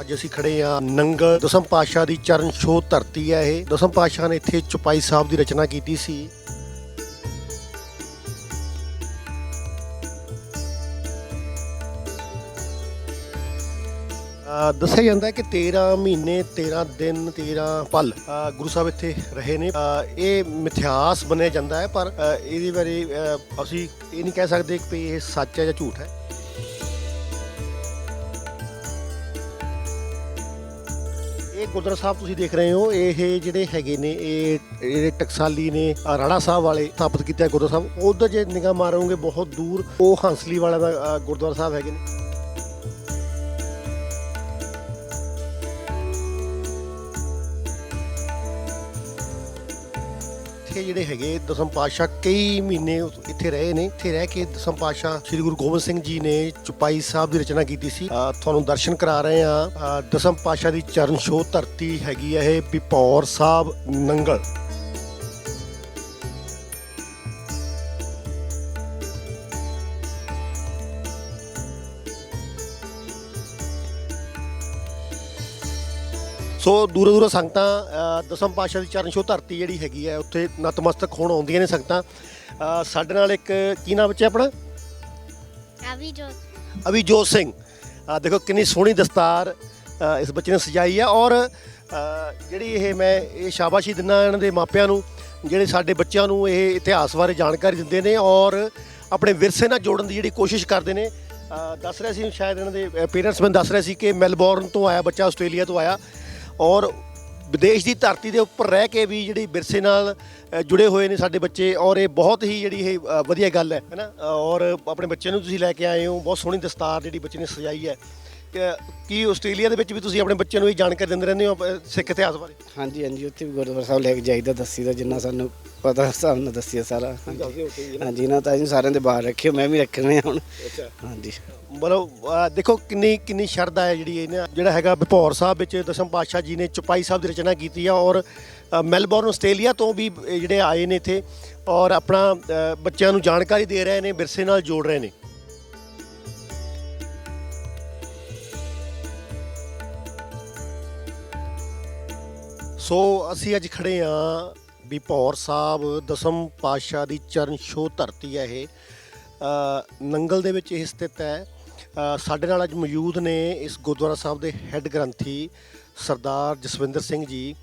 ਅੱਜ ਅਸੀਂ ਖੜੇ ਆ ਨੰਗਲ। ਦਸਮ ਪਾਤਸ਼ਾਹ ਦੀ ਚਰਨ ਛੋਹ ਧਰਤੀ ਹੈ ਇਹ। ਦਸਮ ਪਾਤਸ਼ਾਹ ਨੇ ਇੱਥੇ ਚੁਪਾਈ ਸਾਹਿਬ ਦੀ ਰਚਨਾ ਕੀਤੀ ਸੀ। ਦੱਸਿਆ ਜਾਂਦਾ ਹੈ ਕਿ 13 ਮਹੀਨੇ 13 ਦਿਨ 13 ਪਲ ਅ, ਗੁਰੂ ਸਾਹਿਬ ਇੱਥੇ ਰਹੇ ਨੇ। ਅ, ਇਹ ਮਿਥਿਹਾਸ ਬਣਿਆ ਜਾਂਦਾ ਹੈ ਪਰ ਇਹਦੇ ਬਾਰੇ ਅ, ਅਸੀਂ ਇਹ ਨਹੀਂ ਕਹਿ ਸਕਦੇ ਕਿ ਇਹ ਸੱਚ ਹੈ ਜਾਂ ਝੂਠ ਹੈ। ਗੁਰਦੁਆਰਾ ਸਾਹਿਬ ਤੁਸੀਂ ਦੇਖ ਰਹੇ ਹੋ ਇਹ ਜਿਹੜੇ ਹੈਗੇ ਨੇ ਇਹ ਜਿਹੜੇ ਟਕਸਾਲੀ ਨੇ ਅ, ਰਾਣਾ ਸਾਹਿਬ ਵਾਲੇ ਸਥਾਪਿਤ ਕੀਤਾ ਗੁਰਦੁਆਰਾ ਸਾਹਿਬ ਉਧਰ ਜੇ ਨਿਗਾਹ ਮਾਰੋਗੇ ਬਹੁਤ ਦੂਰ ਉਹ ਹੰਸਲੀ ਵਾਲਾ ਦਾ ਅ, ਗੁਰਦੁਆਰਾ ਸਾਹਿਬ ਹੈਗੇ ਨੇ। ਇੱਥੇ ਜਿਹੜੇ ਹੈਗੇ ਦਸਮ ਪਾਤਸ਼ਾਹ ਕਈ ਮਹੀਨੇ ਇੱਥੇ ਰਹੇ ਨੇ। ਇੱਥੇ ਰਹਿ ਕੇ ਦਸਮ ਪਾਤਸ਼ਾਹ ਸ੍ਰੀ ਗੁਰੂ ਗੋਬਿੰਦ ਸਿੰਘ ਜੀ ਨੇ ਚੁਪਾਈ ਸਾਹਿਬ ਦੀ ਰਚਨਾ ਕੀਤੀ ਸੀ। ਤੁਹਾਨੂੰ ਦਰਸ਼ਨ ਕਰਾ ਰਹੇ ਆ ਦਸਮ ਪਾਤਸ਼ਾਹ ਦੀ ਚਰਨ ਛੋਹ ਧਰਤੀ ਹੈਗੀ ਹੈ ਇਹ ਪਿਪੌਰ ਸਾਹਿਬ ਨੰਗਲ। ਸੋ ਦੂਰੋਂ ਦੂਰੋਂ ਸੰਗਤਾਂ ਦਸਮ ਪਾਤਸ਼ਾਹ ਦੀ ਚਰਨ ਛੋਹ ਧਰਤੀ ਜਿਹੜੀ ਹੈਗੀ ਹੈ ਉੱਥੇ ਨਤਮਸਤਕ ਹੋਣ ਆਉਂਦੀਆਂ ਨੇ ਸੰਗਤਾਂ। ਸਾਡੇ ਨਾਲ ਇੱਕ ਕੀ ਨਾਮ ਬੱਚੇ ਆਪਣਾ? ਅਭੀ ਜੋ ਅਭਿਜੋਤ ਸਿੰਘ। ਦੇਖੋ ਕਿੰਨੀ ਸੋਹਣੀ ਦਸਤਾਰ ਇਸ ਬੱਚੇ ਨੇ ਸਜਾਈ ਆ ਔਰ ਜਿਹੜੀ ਇਹ ਮੈਂ ਇਹ ਸ਼ਾਬਾਸ਼ੀ ਦਿੰਦਾ ਇਹਨਾਂ ਦੇ ਮਾਪਿਆਂ ਨੂੰ ਜਿਹੜੇ ਸਾਡੇ ਬੱਚਿਆਂ ਨੂੰ ਇਹ ਇਤਿਹਾਸ ਬਾਰੇ ਜਾਣਕਾਰੀ ਦਿੰਦੇ ਨੇ ਔਰ ਆਪਣੇ ਵਿਰਸੇ ਨਾਲ ਜੋੜਨ ਦੀ ਜਿਹੜੀ ਕੋਸ਼ਿਸ਼ ਕਰਦੇ ਨੇ। ਦੱਸ ਰਿਹਾ ਸੀ ਸ਼ਾਇਦ ਇਹਨਾਂ ਦੇ ਪੇਰੈਂਟਸ ਮੈਨੂੰ ਦੱਸ ਰਹੇ ਸੀ ਕਿ ਮੈਲਬੌਰਨ ਤੋਂ ਆਇਆ ਬੱਚਾ ਆਸਟ੍ਰੇਲੀਆ ਤੋਂ ਆਇਆ। ਔਰ ਵਿਦੇਸ਼ ਦੀ ਧਰਤੀ ਦੇ ਉੱਪਰ ਰਹਿ ਕੇ ਵੀ ਜਿਹੜੀ ਵਿਰਸੇ ਨਾਲ ਅ, ਜੁੜੇ ਹੋਏ ਨੇ ਸਾਡੇ ਬੱਚੇ ਔਰ ਇਹ ਬਹੁਤ ਹੀ ਜਿਹੜੀ ਇਹ ਅ, ਵਧੀਆ ਗੱਲ ਹੈ ਹੈਨਾ ਅ, ਔਰ ਆਪਣੇ ਬੱਚੇ ਨੂੰ ਤੁਸੀਂ ਲੈ ਕੇ ਆਏ ਹੋ ਬਹੁਤ ਸੋਹਣੀ ਦਸਤਾਰ ਜਿਹੜੀ ਬੱਚੇ ਨੇ ਸਜਾਈ ਹੈ। ਕਿ- ਆਸਟ੍ਰੇਲੀਆ ਦੇ ਵਿੱਚ ਵੀ ਤੁਸੀਂ ਆਪਣੇ ਬੱਚੇ ਨੂੰ ਇਹ ਜਾਣਕਾਰੀ ਦਿੰਦੇ ਰਹਿੰਦੇ ਹੋ ਸਿੱਖ ਇਤਿਹਾਸ ਬਾਰੇ? ਹਾਂਜੀ ਹਾਂਜੀ ਉੱਥੇ ਵੀ ਗੁਰਦੁਆਰਾ ਸਾਹਿਬ ਲੈ ਕੇ ਜਾਈਦਾ ਦੱਸੀ ਦਾ ਜਿੰਨਾ ਸਾਨੂੰ ਪਤਾ ਹਿਸਾਬ ਨਾਲ ਦੱਸਿਆ ਸਾਰਾ। ਹਾਂਜੀ ਹਾਂਜੀ ਨਾ ਤਾਂ ਅਸੀਂ ਸਾਰਿਆਂ ਦੇ ਬਾਹਰ ਰੱਖਿਓ ਮੈਂ ਵੀ ਰੱਖਣੇ ਆ ਹੁਣ। ਅੱਛਾ। ਹਾਂਜੀ। ਮਤਲਬ ਦੇਖੋ ਕਿੰਨੀ ਕਿੰਨੀ ਸ਼ਰਧਾ ਹੈ ਜਿਹੜੀ ਇਹਨਾਂ ਜਿਹੜਾ ਹੈਗਾ ਬਿਪੌਰ ਸਾਹਿਬ ਵਿੱਚ ਦਸਮ ਪਾਤਸ਼ਾਹ ਜੀ ਨੇ ਚੁਪਾਈ ਸਾਹਿਬ ਦੀ ਰਚਨਾ ਕੀਤੀ ਆ ਔਰ ਅ, ਮੈਲਬੌਰਨ ਆਸਟ੍ਰੇਲੀਆ ਤੋਂ ਵੀ ਇਹ ਜਿਹੜੇ ਆਏ ਨੇ ਇੱਥੇ ਔਰ ਆਪਣਾ ਬੱਚਿਆਂ ਨੂੰ ਜਾਣਕਾਰੀ ਦੇ ਰਹੇ ਨੇ ਵਿਰਸੇ ਨਾਲ ਜੋੜ ਰਹੇ ਨੇ। ਸੋ ਅਸੀਂ ਅੱਜ ਖੜੇ ਆ ਬਿਪੌਰ ਸਾਹਿਬ ਦਸਮ ਪਾਤਸ਼ਾਹ ਦੀ ਚਰਨ ਛੋਹ ਧਰਤੀ ਹੈ ਇਹ। ਨੰਗਲ ਦੇ ਵਿੱਚ ਇਹ ਸਥਿਤ ਹੈ। ਸਾਡੇ ਨਾਲ ਅੱਜ ਮੌਜੂਦ ਨੇ ਇਸ ਗੁਰਦੁਆਰਾ ਸਾਹਿਬ ਦੇ ਹੈੱਡ ਗ੍ਰੰਥੀ ਸਰਦਾਰ ਜਸਵਿੰਦਰ ਸਿੰਘ ਜੀ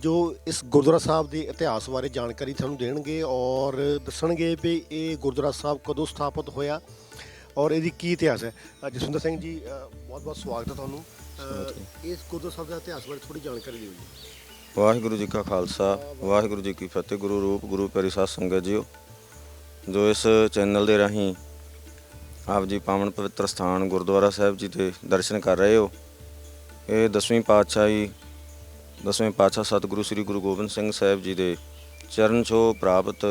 ਜੋ ਇਸ ਗੁਰਦੁਆਰਾ ਸਾਹਿਬ ਦੇ ਇਤਿਹਾਸ ਬਾਰੇ ਜਾਣਕਾਰੀ ਤੁਹਾਨੂੰ ਦੇਣਗੇ ਔਰ ਦੱਸਣਗੇ ਵੀ ਇਹ ਗੁਰਦੁਆਰਾ ਸਾਹਿਬ ਕਦੋਂ ਸਥਾਪਿਤ ਹੋਇਆ ਔਰ ਇਹਦੀ ਕੀ ਇਤਿਹਾਸ ਹੈ। ਜਸਵਿੰਦਰ ਸਿੰਘ ਜੀ ਬਹੁਤ ਬਹੁਤ ਸਵਾਗਤ ਹੈ ਤੁਹਾਨੂੰ। ਇਸ ਗੁਰਦੁਆਰਾ ਸਾਹਿਬ ਦਾ ਇਤਿਹਾਸ ਬਾਰੇ ਥੋੜੀ ਜਾਣਕਾਰੀ ਦਿਓ ਜੀ। ਵਾਹਿਗੁਰੂ ਜੀ ਕਾ ਖਾਲਸਾ, ਵਾਹਿਗੁਰੂ ਜੀ ਕੀ ਫਤਿਹ। ਗੁਰੂ ਰੂਪ, ਗੁਰੂ ਪਿਆਰੀ ਸਾਧ ਸੰਗਤ ਜੀਓ, ਜੋ ਇਸ ਚੈਨਲ ਦੇ ਰਾਹੀਂ ਆਪ ਜੀ ਪਾਵਨ ਪਵਿੱਤਰ ਸਥਾਨ ਗੁਰਦੁਆਰਾ ਸਾਹਿਬ ਜੀ ਦੇ ਦਰਸ਼ਨ ਕਰ ਰਹੇ ਹੋ। ਇਹ ਦਸਵੀਂ ਪਾਤਸ਼ਾਹੀ, ਦਸਵੇਂ ਪਾਤਸ਼ਾਹ ਸਤਿਗੁਰੂ ਸ੍ਰੀ ਗੁਰੂ ਗੋਬਿੰਦ ਸਿੰਘ ਸਾਹਿਬ ਜੀ ਦੇ ਚਰਨ ਛੋਹ ਪ੍ਰਾਪਤ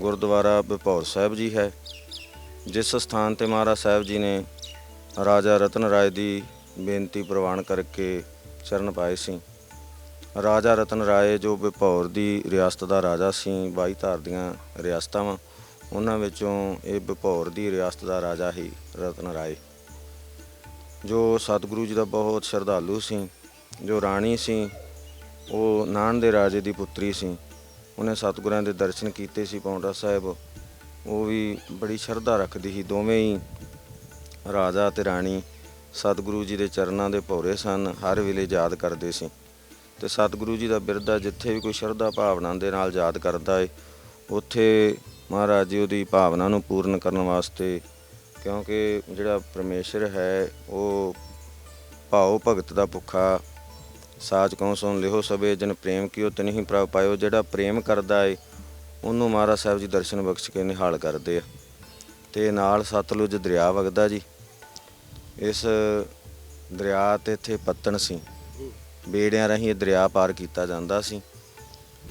ਗੁਰਦੁਆਰਾ ਬਪੌਰ ਸਾਹਿਬ ਜੀ ਹੈ, ਜਿਸ ਸਥਾਨ ਤੇ ਮਹਾਰਾਜ ਸਾਹਿਬ ਜੀ ਨੇ ਰਾਜਾ ਰਤਨ ਰਾਏ ਦੀ ਬੇਨਤੀ ਪ੍ਰਵਾਨ ਕਰਕੇ ਚਰਨ ਪਾਏ ਸੀ। ਰਾਜਾ ਰਤਨ ਰਾਏ, ਜੋ ਬਿਪੌਰ ਦੀ ਰਿਆਸਤ ਦਾ ਰਾਜਾ ਸੀ 22 ਧਾਰ ਦੀਆਂ ਰਿਆਸਤਾਂ ਵਾਂ, ਉਹਨਾਂ ਵਿੱਚੋਂ ਇਹ ਬਿਪੌਰ ਦੀ ਰਿਆਸਤ ਦਾ ਰਾਜਾ ਹੀ ਰਤਨ ਰਾਏ। ਜੋ ਸਤਿਗੁਰੂ ਜੀ ਦਾ ਬਹੁਤ ਸ਼ਰਧਾਲੂ ਸੀ, ਜੋ ਰਾਣੀ ਸੀ, ਉਹ ਨਾਨ ਦੇ ਰਾਜੇ ਦੀ ਪੁੱਤਰੀ ਸੀ, ਉਹਨੇ ਸਤਿਗੁਰਾਂ ਦੇ ਦਰਸ਼ਨ ਕੀਤੇ ਸੀ ਪੌਂਟਾ ਸਾਹਿਬ। ਉਹ ਵੀ ਬੜੀ ਸ਼ਰਧਾ ਰੱਖਦੀ ਸੀ, ਦੋਵੇਂ ਹੀ ਰਾਜਾ ਤੇ ਰਾਣੀ ਸਤਿਗੁਰੂ ਜੀ ਦੇ ਚਰਨਾਂ ਦੇ ਭੌਰੇ ਸਨ, ਹਰ ਵੇਲੇ ਯਾਦ ਕਰਦੇ ਸੀ। ਤੇ ਸਤਿਗੁਰੂ ਜੀ ਦਾ ਬਿਰਦਾ ਜਿੱਥੇ ਵੀ ਕੋਈ ਸ਼ਰਧਾ ਭਾਵਨਾ ਦੇ ਨਾਲ ਯਾਦ ਕਰਦਾ ਏ, ਉੱਥੇ ਮਹਾਰਾਜ ਜੀ ਉਹਦੀ ਭਾਵਨਾ ਨੂੰ ਪੂਰਨ ਕਰਨ ਵਾਸਤੇ, ਕਿਉਂਕਿ ਜਿਹੜਾ ਪਰਮੇਸ਼ਰ ਹੈ, ਉਹ ਭਾਉ ਭਗਤ ਦਾ ਭੁੱਖਾ, ਸਾਚ ਕਉ ਸੁਣ ਲਿਓ ਸਵੇ ਜਨ ਪ੍ਰੇਮ ਕੀਓ ਤਨਿ ਪ੍ਰਭ ਪਾਇਓ, ਜਿਹੜਾ ਪ੍ਰੇਮ ਕਰਦਾ ਏ, ਉਹਨੂੰ ਮਹਾਰਾਜ ਸਾਹਿਬ ਜੀ ਦਰਸ਼ਨ ਬਖਸ਼ ਕੇ ਨਿਹਾਲ ਕਰਦੇ ਆ। ਤੇ ਨਾਲ ਸਤਲੁਜ ਦਰਿਆ ਵਗਦਾ ਜੀ, ਇਸ ਦਰਿਆ ਤੇ ਇੱਥੇ ਪੱਤਣ ਸੀ। ਬੇੜਿਆਂ ਰਾਹੀਂ ਇਹ ਦਰਿਆ ਪਾਰ ਕੀਤਾ ਜਾਂਦਾ ਸੀ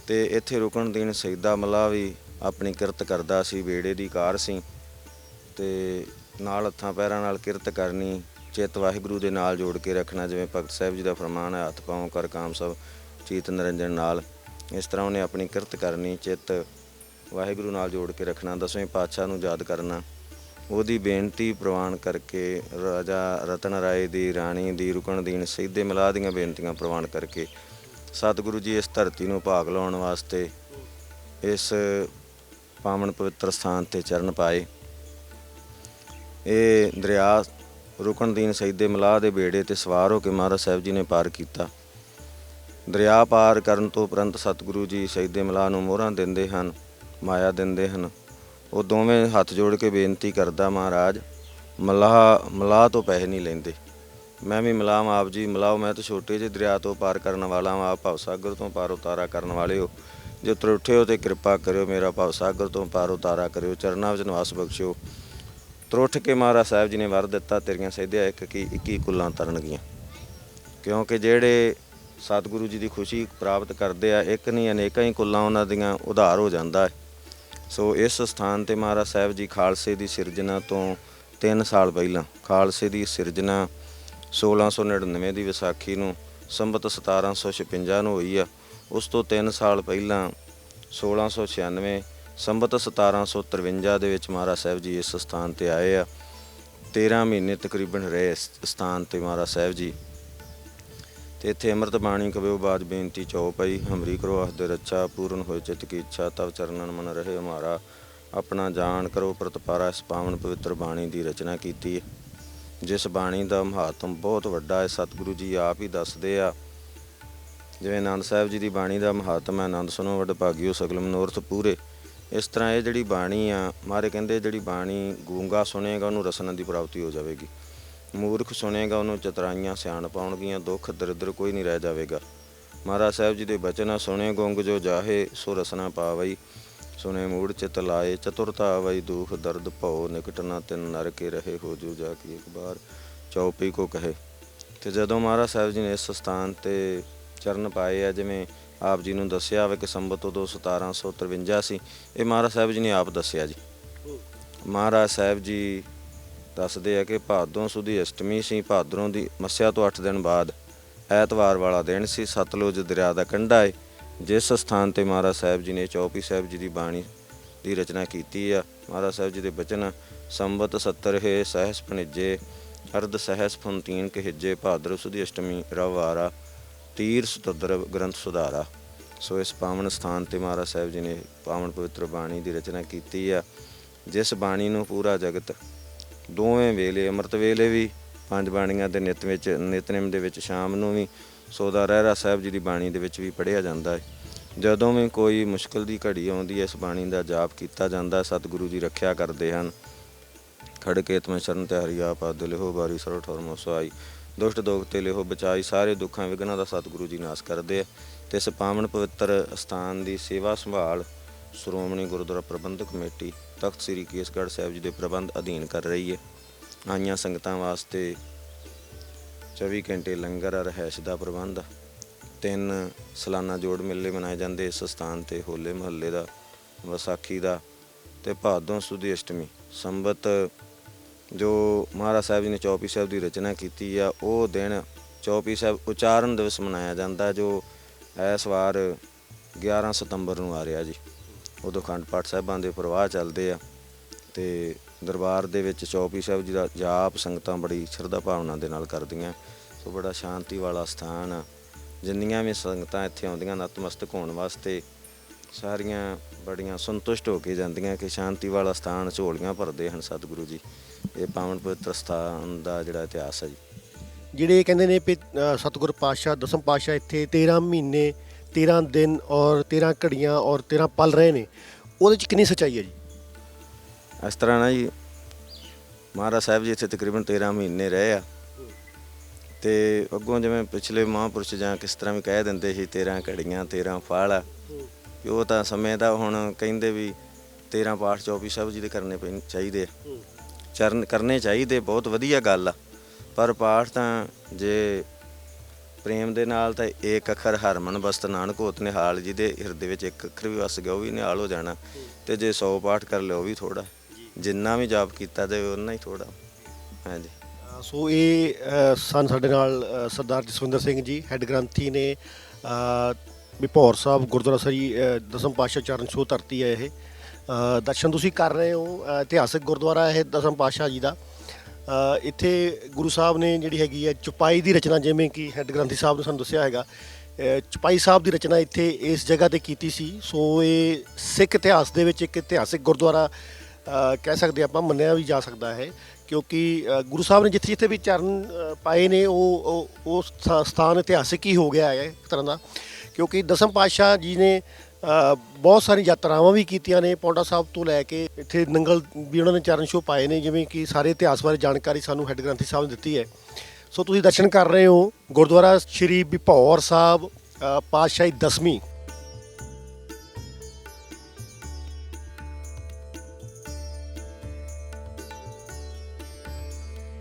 ਤੇ ਇੱਥੇ ਰੁਕਣ ਦੇਣ ਸੈਦਾ ਮਲਾ ਵੀ ਆਪਣੀ ਕਿਰਤ ਕਰਦਾ ਸੀ, ਬੇੜੇ ਦੀ ਕਾਰ ਸੀ ਤੇ ਨਾਲ ਹੱਥਾਂ ਪੈਰਾਂ ਨਾਲ ਕਿਰਤ ਕਰਨੀ, ਚਿੱਤ ਵਾਹਿਗੁਰੂ ਦੇ ਨਾਲ ਜੋੜ ਕੇ ਰੱਖਣਾ, ਜਿਵੇਂ ਭਗਤ ਸਾਹਿਬ ਜੀ ਦਾ ਫਰਮਾਨ ਹੈ, ਹੱਥ ਪਾਉ ਕਰ ਕਾਮ ਸਭ, ਚੀਤ ਨਿਰੰਜਨ ਨਾਲ। ਇਸ ਤਰ੍ਹਾਂ ਉਹਨੇ ਆਪਣੀ ਕਿਰਤ ਕਰਨੀ, ਚਿੱਤ ਵਾਹਿਗੁਰੂ ਨਾਲ ਜੋੜ ਕੇ ਰੱਖਣਾ, ਦਸਵੇਂ ਪਾਤਸ਼ਾਹ ਨੂੰ ਯਾਦ ਕਰਨਾ। ਉਹਦੀ ਬੇਨਤੀ ਪ੍ਰਵਾਨ ਕਰਕੇ ਰਾਜਾ ਰਤਨ ਰਾਏ ਦੀ, ਰਾਣੀ ਦੀ ਰੁਕਨਦੀਨ ਸਿੱਧੇ ਮਿਲਾ ਦੀਆਂ ਬੇਨਤੀਆਂ ਪ੍ਰਵਾਨ ਕਰਕੇ ਸਤਿਗੁਰੂ ਜੀ ਇਸ ਧਰਤੀ ਨੂੰ ਭਾਗ ਲਾਉਣ ਵਾਸਤੇ ਇਸ ਪਾਵਨ ਪਵਿੱਤਰ ਸਥਾਨ ਤੇ ਚਰਨ ਪਾਏ। ਇਹ ਦਰਿਆ ਰੁਕਨਦੀਨ ਸੈਦੇ ਮਲਾਹ ਦੇ ਬੇੜੇ ਤੇ ਸਵਾਰ ਹੋ ਕੇ ਮਹਾਰਾਜ ਸਾਹਿਬ ਜੀ ਨੇ ਪਾਰ ਕੀਤਾ। ਦਰਿਆ ਪਾਰ ਕਰਨ ਤੋਂ ਉਪਰੰਤ ਸਤਿਗੁਰੂ ਜੀ ਸੈਦੇ ਮਲਾਹ ਨੂੰ ਮੋਹਰਾਂ ਦਿੰਦੇ ਹਨ, ਮਾਇਆ ਦਿੰਦੇ ਹਨ। ਉਹ ਦੋਵੇਂ ਹੱਥ ਜੋੜ ਕੇ ਬੇਨਤੀ ਕਰਦਾ ਮਹਾਰਾਜ, ਮਲਾਹ ਮਲਾਹ ਤੋਂ ਪੈਸੇ ਨਹੀਂ ਲੈਂਦੇ। ਮੈਂ ਵੀ ਮਲਾਮ ਆਪ ਜੀ ਮਲਾਓ ਮੈਂ ਤਾਂ ਛੋਟੇ ਜਿਹੇ ਦਰਿਆ ਤੋਂ ਪਾਰ ਕਰਨ ਵਾਲਾ ਹਾਂ ਆਪ ਭਵ ਸਾਗਰ ਤੋਂ ਪਾਰ ਉਤਾਰਾ ਕਰਨ ਵਾਲੇ ਹੋ। ਜੇ ਤਰੁੱਠੇ ਹੋ ਤੇ ਕਿਰਪਾ ਕਰਿਓ, ਮੇਰਾ ਭਵ ਸਾਗਰ ਤੋਂ ਪਾਰ ਉਤਾਰਾ ਕਰਿਓ, ਚਰਨਾਂ ਵਿੱਚ ਨਿਵਾਸ ਬਖਸ਼ਿਓ। ਤਰੁੱਠ ਕੇ ਮਹਾਰਾਜ ਸਾਹਿਬ ਜੀ ਨੇ ਵਰ ਦਿੱਤਾ, ਤੇਰੀਆਂ ਸਿੱਧਿਆ ਇੱਕ ਕੀ 21 ਕੁੱਲਾਂ ਤਰਨਗੀਆਂ। ਕਿਉਂਕਿ ਜਿਹੜੇ ਸਤਿਗੁਰੂ ਜੀ ਦੀ ਖੁਸ਼ੀ ਪ੍ਰਾਪਤ ਕਰਦੇ ਆ, ਇੱਕ ਨਹੀਂ, ਅਨੇਕਾਂ ਹੀ ਕੁੱਲਾਂ ਉਹਨਾਂ ਦੀਆਂ ਉਧਾਰ ਹੋ ਜਾਂਦਾ ਹੈ। ਸੋ ਇਸ ਸਥਾਨ ਤੇ ਮਹਾਰਾਜ ਸਾਹਿਬ ਜੀ ਖਾਲਸੇ ਦੀ ਸਿਰਜਣਾ ਤੋਂ 3 ਸਾਲ ਪਹਿਲਾਂ, ਖਾਲਸੇ ਦੀ ਸਿਰਜਣਾ 1699 ਦੀ ਵਿਸਾਖੀ ਨੂੰ, ਸੰਬਤ 1756 ਨੂੰ ਹੋਈ ਆ। ਉਸ ਤੋਂ 3 ਸਾਲ ਪਹਿਲਾਂ 1696 ਸੰਬਤ 1753 ਦੇ ਵਿੱਚ ਮਹਾਰਾਜ ਸਾਹਿਬ ਜੀ ਇਸ ਸਥਾਨ ਤੇ ਆਏ ਆ। 13 ਮਹੀਨੇ ਤਕਰੀਬਨ ਰਹੇ ਇਸ ਸਥਾਨ ਤੇ ਮਹਾਰਾਜ ਸਾਹਿਬ ਜੀ। ਤੇ ਇੱਥੇ ਅੰਮ੍ਰਿਤ ਬਾਣੀ ਕਬਿਓ ਬਾਜ ਬੇਨਤੀ ਚਉ ਪਈ ਹਮਰੀ ਕਰੋ ਆਖ ਦੇ ਰੱਛਾ, ਪੂਰਨ ਹੋਏ ਚਿਤ ਕੀ ਇੱਛਾ, ਤਵ ਚਰਨਨ ਮਨ ਰਹੇ ਹਮਾਰਾ। ਆਪਣਾ ਜਾਣ ਕਰੋ ਪ੍ਰਤਪਾਰਾ ਇਸ ਪਾਵਨ ਪਵਿੱਤਰ ਬਾਣੀ ਦੀ ਰਚਨਾ ਕੀਤੀ ਹੈ। ਜਿਸ ਬਾਣੀ ਦਾ ਮਹਾਤਮ ਬਹੁਤ ਵੱਡਾ ਹੈ, ਸਤਿਗੁਰੂ ਜੀ ਆਪ ਹੀ ਦੱਸਦੇ ਆ। ਜਿਵੇਂ ਆਨੰਦ ਸਾਹਿਬ ਜੀ ਦੀ ਬਾਣੀ ਦਾ ਮਹਾਤਮ ਹੈ, ਆਨੰਦ ਸੁਨੋ ਵਡ ਭਾਗਿਓ ਸਗਲ ਮਨੋਰਥ ਪੂਰੇ। ਇਸ ਤਰ੍ਹਾਂ ਇਹ ਜਿਹੜੀ ਬਾਣੀ ਆ, ਮਾਰੇ ਕਹਿੰਦੇ ਜਿਹੜੀ ਬਾਣੀ ਗੂੰਗਾ ਸੁਣੇਗਾ, ਉਹਨੂੰ ਰਸਨਾ ਦੀ ਪ੍ਰਾਪਤੀ ਹੋ ਜਾਵੇਗੀ। ਮੂਰਖ ਸੁਣੇਗਾ, ਉਹਨੂੰ ਚਤਰਾਈਆਂ ਸਿਆਣ ਪਾਉਣਗੀਆਂ, ਦੁੱਖ ਦਰਿਦਰ ਕੋਈ ਨਹੀਂ ਰਹਿ ਜਾਵੇਗਾ। ਮਹਾਰਾਜ ਸਾਹਿਬ ਜੀ ਦੇ ਬਚਨ ਆ, ਸੁਣੇ ਗੁੰਗ ਜੋ ਜਾਹੇ ਸੋ ਰਸਨਾ ਪਾਵਈ। ਸੁਨੇ ਮੂੜ ਚਿਤ ਲਾਏ, ਚਤੁਰਤਾ ਆਵਈ, ਦੁਖ ਦਰਦ ਭਉ, ਨਿਕਟ ਨਾ ਤਿਨ ਨਰ ਕੇ ਰਹੇ, ਹੋ ਜੋ ਜਾ ਕੇ ਇੱਕ ਬਾਰ, ਚੌਪੀ ਕੋ ਕਹੇ। ਤੇ ਜਦੋਂ ਮਹਾਰਾਜ ਸਾਹਿਬ ਜੀ ਨੇ ਇਸ ਸਥਾਨ ਤੇ ਚਰਨ ਪਾਏ ਆ, ਜਿਵੇਂ ਆਪ ਜੀ ਨੂੰ ਦੱਸਿਆ ਹੋਵੇ ਕਿ ਸੰਬਤ ਉਦੋਂ 1753 ਸੀ, ਇਹ ਮਹਾਰਾਜ ਸਾਹਿਬ ਜੀ ਨੇ ਆਪ ਦੱਸਿਆ ਜੀ। ਮਹਾਰਾਜ ਸਾਹਿਬ ਜੀ ਦੱਸਦੇ ਆ ਕਿ ਭਾਦੋਂ ਸੁਦੀ ਅਸ਼ਟਮੀ ਸੀ, ਭਾਦਰੋਂ ਦੀ ਮੱਸਿਆ ਤੋਂ 8 ਦਿਨ ਬਾਅਦ ਐਤਵਾਰ ਵਾਲਾ ਦਿਨ ਸੀ, ਸਤਲੁਜ ਦਰਿਆ ਦਾ ਕੰਢਾ ਏ, ਜਿਸ ਸਥਾਨ ਤੇ ਮਹਾਰਾਜ ਸਾਹਿਬ ਜੀ ਨੇ ਚੌਪੀ ਸਾਹਿਬ ਜੀ ਦੀ ਬਾਣੀ ਦੀ ਰਚਨਾ ਕੀਤੀ ਆ। ਮਹਾਰਾਜ ਸਾਹਿਬ ਜੀ ਦੇ ਬਚਨ ਸੰਬਤ 70 ਹੈ ਸਹਿਸ ਭਣਿਜੇ, ਅਰਧ ਸਹਿਸ ਫੁੰਤੀਨ ਕਹਿਜੇ, ਭਾਦਰ ਸੁਦੀ ਅਸ਼ਟਮੀ ਰਵਾਰਾ ਤੀਰ ਸੁਤਦਰ ਗ੍ਰੰਥ ਸੁਧਾਰਾ। ਸੋ ਇਸ ਪਾਵਨ ਸਥਾਨ ਤੇ ਮਹਾਰਾਜ ਸਾਹਿਬ ਜੀ ਨੇ ਪਾਵਨ ਪਵਿੱਤਰ ਬਾਣੀ ਦੀ ਰਚਨਾ ਕੀਤੀ ਆ, ਜਿਸ ਬਾਣੀ ਨੂੰ ਪੂਰਾ ਜਗਤ ਦੋਵੇਂ ਵੇਲੇ ਅੰਮ੍ਰਿਤ ਵੇਲੇ ਵੀ ਪੰਜ ਬਾਣੀਆਂ ਦੇ ਨਿਤ ਵਿੱਚ ਨਿਤਨੇਮ ਦੇ ਵਿੱਚ ਸ਼ਾਮ ਨੂੰ ਵੀ ਸੋਦਾ ਰਹਿਰਾ ਸਾਹਿਬ ਜੀ ਦੀ ਬਾਣੀ ਦੇ ਵਿੱਚ ਵੀ ਪੜ੍ਹਿਆ ਜਾਂਦਾ ਹੈ। ਜਦੋਂ ਵੀ ਕੋਈ ਮੁਸ਼ਕਲ ਦੀ ਘੜੀ ਆਉਂਦੀ ਹੈ ਇਸ ਬਾਣੀ ਦਾ ਜਾਪ ਕੀਤਾ ਜਾਂਦਾ ਹੈ, ਸਤਿਗੁਰੂ ਜੀ ਰੱਖਿਆ ਕਰਦੇ ਹਨ। ਖੜਕੇ ਤਮੈ ਸ਼ਰਨ ਤੇ ਆਪ ਪਦ ਲਿਹੋ ਬਾਰੀ ਸਰੋ ਠੋਰ ਮੋਸਾਈ ਦੁਸ਼ਟ ਦੋਖ ਤੇ ਲਿਹੋ ਬਚਾਈ ਸਾਰੇ ਦੁੱਖਾਂ ਵਿਗਨਾਂ ਦਾ ਸਤਿਗੁਰੂ ਜੀ ਨਾਸ ਕਰਦੇ ਆ। ਤੇ ਇਸ ਪਾਵਨ ਪਵਿੱਤਰ ਸਥਾਨ ਦੀ ਸੇਵਾ ਸੰਭਾਲ ਸ਼੍ਰੋਮਣੀ ਗੁਰਦੁਆਰਾ ਪ੍ਰਬੰਧਕ ਕਮੇਟੀ ਤਖਤ ਸ੍ਰੀ ਕੇਸਗੜ੍ਹ ਸਾਹਿਬ ਜੀ ਦੇ ਪ੍ਰਬੰਧ ਅਧੀਨ ਕਰ ਰਹੀ ਹੈ। ਆਈਆਂ ਸੰਗਤਾਂ ਵਾਸਤੇ 24 ਘੰਟੇ ਲੰਗਰ ਆ ਰਹਿਸ਼ ਦਾ ਪ੍ਰਬੰਧ, ਤਿੰਨ ਸਲਾਨਾ ਜੋੜ ਮੇਲੇ ਮਨਾਏ ਜਾਂਦੇ, ਇਸ ਸਥਾਨ ਤੇ ਹੋਲੇ ਮਹੱਲੇ ਦਾ, ਵਿਸਾਖੀ ਦਾ ਤੇ ਭਾਦੋਂ ਸੁਦੀ ਅਸ਼ਟਮੀ। ਸੰਬਤ ਜੋ ਮਹਾਰਾਜ ਸਾਹਿਬ ਜੀ ਨੇ ਚੌਪੀ ਸਾਹਿਬ ਦੀ ਰਚਨਾ ਕੀਤੀ ਆ, ਉਹ ਦਿਨ ਚੌਪੀ ਸਾਹਿਬ ਉਚਾਰਨ ਦਿਵਸ ਮਨਾਇਆ ਜਾਂਦਾ, ਜੋ ਇਸ ਵਾਰ 11 ਸਤੰਬਰ ਨੂੰ ਆ ਰਿਹਾ ਜੀ। ਉਦੋਂ ਅਖੰਡ ਪਾਠ ਸਾਹਿਬਾਂ ਦੇ ਪ੍ਰਵਾਹ ਚੱਲਦੇ ਆ ਤੇ ਦਰਬਾਰ ਦੇ ਵਿੱਚ ਚੌਪੀ ਸਾਹਿਬ ਜੀ ਦਾ ਜਾਪ ਸੰਗਤਾਂ ਬੜੀ ਸ਼ਰਧਾ ਭਾਵਨਾ ਦੇ ਨਾਲ ਕਰਦੀਆਂ। ਸੋ ਬੜਾ ਸ਼ਾਂਤੀ ਵਾਲਾ ਸਥਾਨ ਆ। ਜਿੰਨੀਆਂ ਵੀ ਸੰਗਤਾਂ ਇੱਥੇ ਆਉਂਦੀਆਂ ਨਤਮਸਤਕ ਹੋਣ ਵਾਸਤੇ ਸਾਰੀਆਂ ਬੜੀਆਂ ਸੰਤੁਸ਼ਟ ਹੋ ਕੇ ਜਾਂਦੀਆਂ ਕਿ ਸ਼ਾਂਤੀ ਵਾਲਾ ਸਥਾਨ ਝੋਲੀਆਂ ਭਰਦੇ ਹਨ ਸਤਿਗੁਰੂ ਜੀ। ਇਹ ਪਾਵਨ ਪਵਿੱਤਰ ਸਥਾਨ ਦਾ ਜਿਹੜਾ ਇਤਿਹਾਸ ਹੈ ਜੀ। ਜਿਹੜੇ ਕਹਿੰਦੇ ਨੇ ਵੀ ਸਤਿਗੁਰ ਪਾਤਸ਼ਾਹ, ਦਸਮ ਪਾਤਸ਼ਾਹ ਇੱਥੇ 13 ਮਹੀਨੇ 13 ਦਿਨ ਔਰ 13 ਘੜੀਆਂ ਔਰ 13 ਪਲ ਰਹੇ ਨੇ ਉਹਦੇ ਚ ਕਿੰਨੀ ਸੱਚਾਈ ਹੈ ਜੀ? ਇਸ ਤਰ੍ਹਾਂ ਨਾ ਜੀ ਮਹਾਰਾਜ ਸਾਹਿਬ ਜੀ ਇੱਥੇ ਤਕਰੀਬਨ 13 ਮਹੀਨੇ ਰਹੇ ਆ। ਤੇ ਅੱਗੋਂ ਜਿਵੇਂ ਪਿਛਲੇ ਮਹਾਂਪੁਰਸ਼ ਜਾਂ ਕਿਸ ਤਰ੍ਹਾਂ ਵੀ ਕਹਿ ਦਿੰਦੇ ਸੀ 13 ਘੜੀਆਂ 13 ਫਲ ਆ। ਵੀ ਉਹ ਤਾਂ ਸਮੇਂ ਦਾ ਹੁਣ ਕਹਿੰਦੇ ਵੀ 13 ਪਾਠ 24 ਸਾਹਿਬ ਜੀ ਦੇ ਕਰਨੇ ਪੈਣ ਚਾਹੀਦੇ ਆ। ਚਰਨ ਕਰਨੇ ਚਾਹੀਦੇ ਬਹੁਤ ਵਧੀਆ ਗੱਲ ਆ। ਪਰ ਪਾਠ ਤਾਂ ਜੇ ਪ੍ਰੇਮ ਦੇ ਨਾਲ ਤਾਂ ਏਕ ਅੱਖਰ ਹਰਮਨ ਬਸਤ ਨਾਨਕ ਹੋਤ ਨਿਹਾਲ ਜੀ ਦੇ ਹਿਰਦੇ ਵਿੱਚ ਇੱਕ ਅੱਖਰ ਵੀ ਵਸ ਗਿਆ ਉਹ ਵੀ ਨਿਹਾਲ ਹੋ ਜਾਣਾ। ਤੇ ਜੇ 100 ਪਾਠ ਕਰ ਲਿਓ ਉਹ ਵੀ ਥੋੜਾ ਜਿੰਨਾ ਵੀ ਜਾਪ ਕੀਤਾ ਜਾਵੇ ਉਹਨਾਂ ਹੀ ਥੋੜਾ ਹਾਂਜੀ। ਸੋ ਇਹ ਸਨ ਸਾਡੇ ਨਾਲ ਸਰਦਾਰ ਜਸਵਿੰਦਰ ਸਿੰਘ ਜੀ ਹੈੱਡ ਗ੍ਰੰਥੀ ਨੇ ਅ, ਸਾਹਿਬ ਗੁਰਦੁਆਰਾ ਸਰੀ ਦਸਮ ਪਾਤਸ਼ਾਹ ਚਰਨ ਛੋਹ ਧਰਤੀ ਹੈ ਇਹ। ਦਰਸ਼ਨ ਤੁਸੀਂ ਕਰ ਰਹੇ ਹੋ ਅ, ਇਤਿਹਾਸਕ ਗੁਰਦੁਆਰਾ ਇਹ ਦਸਮ ਪਾਤਸ਼ਾਹ ਜੀ ਦਾ। ਅ, ਇੱਥੇ ਗੁਰੂ ਸਾਹਿਬ ਨੇ ਜਿਹੜੀ ਹੈਗੀ ਹੈ ਚੁਪਾਈ ਦੀ ਰਚਨਾ ਜਿਵੇਂ ਕਿ ਹੈੱਡ ਗ੍ਰੰਥੀ ਸਾਹਿਬ ਨੇ ਸਾਨੂੰ ਦੱਸਿਆ ਹੈਗਾ ਅ, ਚੁਪਾਈ ਸਾਹਿਬ ਦੀ ਰਚਨਾ ਇੱਥੇ ਇਸ ਜਗ੍ਹਾ ਤੇ ਕੀਤੀ ਸੀ। ਸੋ ਇਹ ਸਿੱਖ ਇਤਿਹਾਸ ਦੇ ਵਿੱਚ ਇੱਕ ਇਤਿਹਾਸਿਕ ਗੁਰਦੁਆਰਾ ਅ, ਕਹਿ ਸਕਦੇ ਆਪਾਂ ਮੰਨਿਆ ਵੀ ਜਾ ਸਕਦਾ ਹੈ ਕਿਉਂਕਿ ਅ, ਗੁਰੂ ਸਾਹਿਬ ਨੇ ਜਿੱਥੇ ਜਿੱਥੇ ਵੀ ਚਰਨ ਅ, ਪਾਏ ਨੇ ਉਹ ਉਹ- ਉਹ ਸਥਾ- ਸਥਾਨ ਇਤਿਹਾਸਿਕ ਹੀ ਹੋ ਗਿਆ ਹੈ ਇੱਕ ਤਰ੍ਹਾਂ ਦਾ। ਕਿਉਂਕਿ ਦਸਮ ਪਾਤਸ਼ਾਹ ਜੀ ਨੇ ਬਹੁਤ ਸਾਰੀ ਯਾਤਰਾਵਾਂ ਵੀ ਕੀਤੀਆਂ ਨੇ ਪੌਂਡਾ ਸਾਹਿਬ ਤੋਂ ਲੈ ਕੇ ਇੱਥੇ ਨੰਗਲ ਵੀ ਉਹਨਾਂ ਨੇ ਚਰਨ ਛੋਹ ਪਾਏ ਨੇ, ਜਿਵੇਂ ਕਿ ਸਾਰੇ ਇਤਿਹਾਸ ਬਾਰੇ ਜਾਣਕਾਰੀ ਸਾਨੂੰ ਹੈੱਡ ਗ੍ਰੰਥੀ ਸਾਹਿਬ ਨੇ ਦਿੱਤੀ ਹੈ। ਸੋ ਤੁਸੀਂ ਦਰਸ਼ਨ ਕਰ ਰਹੇ ਹੋ ਗੁਰਦੁਆਰਾ ਸ਼੍ਰੀ ਬਿਪੌਰ ਸਾਹਿਬ ਪਾਤਸ਼ਾਹੀ ਦਸਵੀਂ